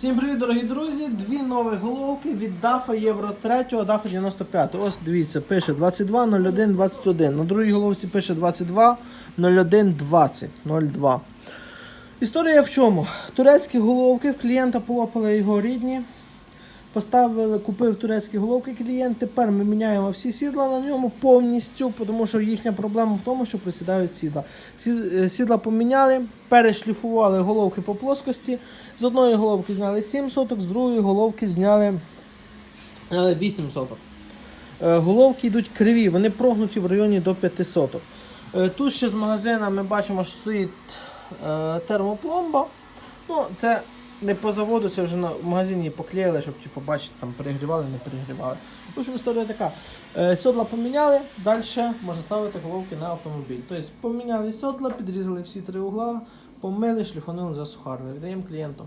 Всім привіт, дорогі друзі! Дві нові головки від DAFA Євро 3, DAFA 95. Ось дивіться, пише 22 01 21. На другій головці пише 22 01 20 02. Історія в чому? Турецькі головки, в клієнта полопали його рідні. Поставили, купив турецькі головки клієнт. Тепер ми міняємо всі сідла на ньому повністю, тому що їхня проблема в тому, що присідають сідла. Е, Сідла поміняли, перешліфували головки по плоскості. З одної головки зняли 7 соток, з другої головки зняли е, 8 соток. Е, Головки йдуть криві, вони прогнуті в районі до 5 соток. Е, Тут ще з магазина ми бачимо, що стоїть е, термопломба. Ну, це не по заводу, це вже на в магазині поклеїли, щоб типу, бачити, там перегрівали, не перегрівали. В общем, історія така. Е, Сьодла поміняли, далі можна ставити головки на автомобіль. Тобто поміняли сьодла, підрізали всі три угла, помили, шліфанули, засухарили. Віддаємо клієнту.